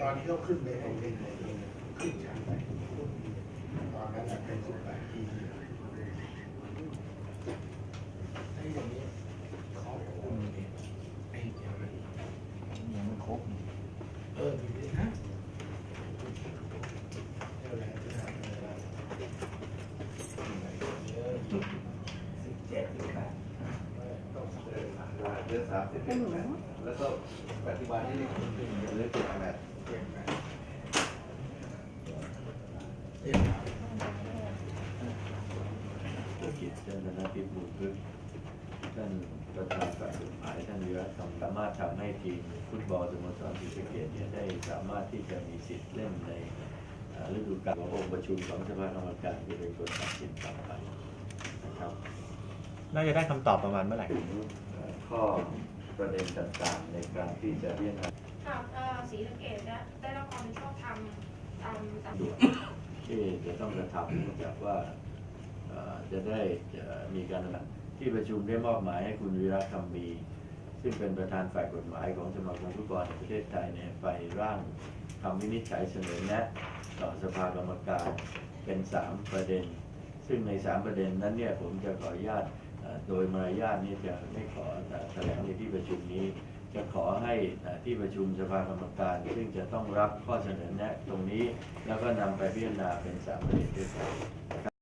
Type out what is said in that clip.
ตอนที่เขาขึ้นไปเอาเองเลยขึ้นชั้นไปตอนนั้นเป็นสิบแปดปีที่แล้วไอ้อย่างนี้เขาคุมเนี่ยไอ้อย่างนี้ยังไม่ครบเออดีเลยนะเท่าไหร่จะทำอะไรบ้างเออสิบเจ็ดสิบแปดต้องเออเดือนสามสิบเอ็ดแล้วก็ปัจจุบันนี้เหลือเจ็ดแปด เปลี่ยนไปเปลี่ยนไป ธุรกิจเจริญนาพิบูลพึกษ์ท่านประธานฝ่ายกฎหมายท่านวิรัตทำสามารถทำให้ทีมฟุตบอลสโมสรศรีสะเกษเนี่ยได้สามารถที่จะมีสิทธิ์เล่นในเอ่อฤดูกาลขององค์ประชุมของสภากรรมการที่เป็นคนตัดสินต่อไปนะครับน่าจะได้คำตอบประมาณเมื่อไหร่ถึงเอ่อข้อประเด็นต่างๆ ในการที่จะเรียกร้องค่ะเอ่อศรีสะเกดได้ได้รับความชอบธรรมตามตาม ที่จะต้องกระทำเนื่องจากว่าจะได้จะมีการที่ประชุมได้มอบหมายให้คุณวีระคำมี ซึ่งเป็นประธานฝ่ายกฎหมายของสมาคมฟุตบอลแห่งประเทศไทยเนี่ยไปร่างคำวินิจฉัยเสนอแนะต่อสภากรรมการเป็น 3 ประเด็น ซึ่งใน 3 ประเด็นนั้นเนี่ยผมจะขออนุญาตโดยมารยาทนี่จะไม่ขอเอ่อแถลงในที่ประชุมนี้ จะขอให้ที่ประชุมสภากรรมการ ซึ่งจะต้องรับข้อเสนอแนะตรงนี้ แล้วก็นำไปพิจารณาเป็น3ประเด็นด้วยกัน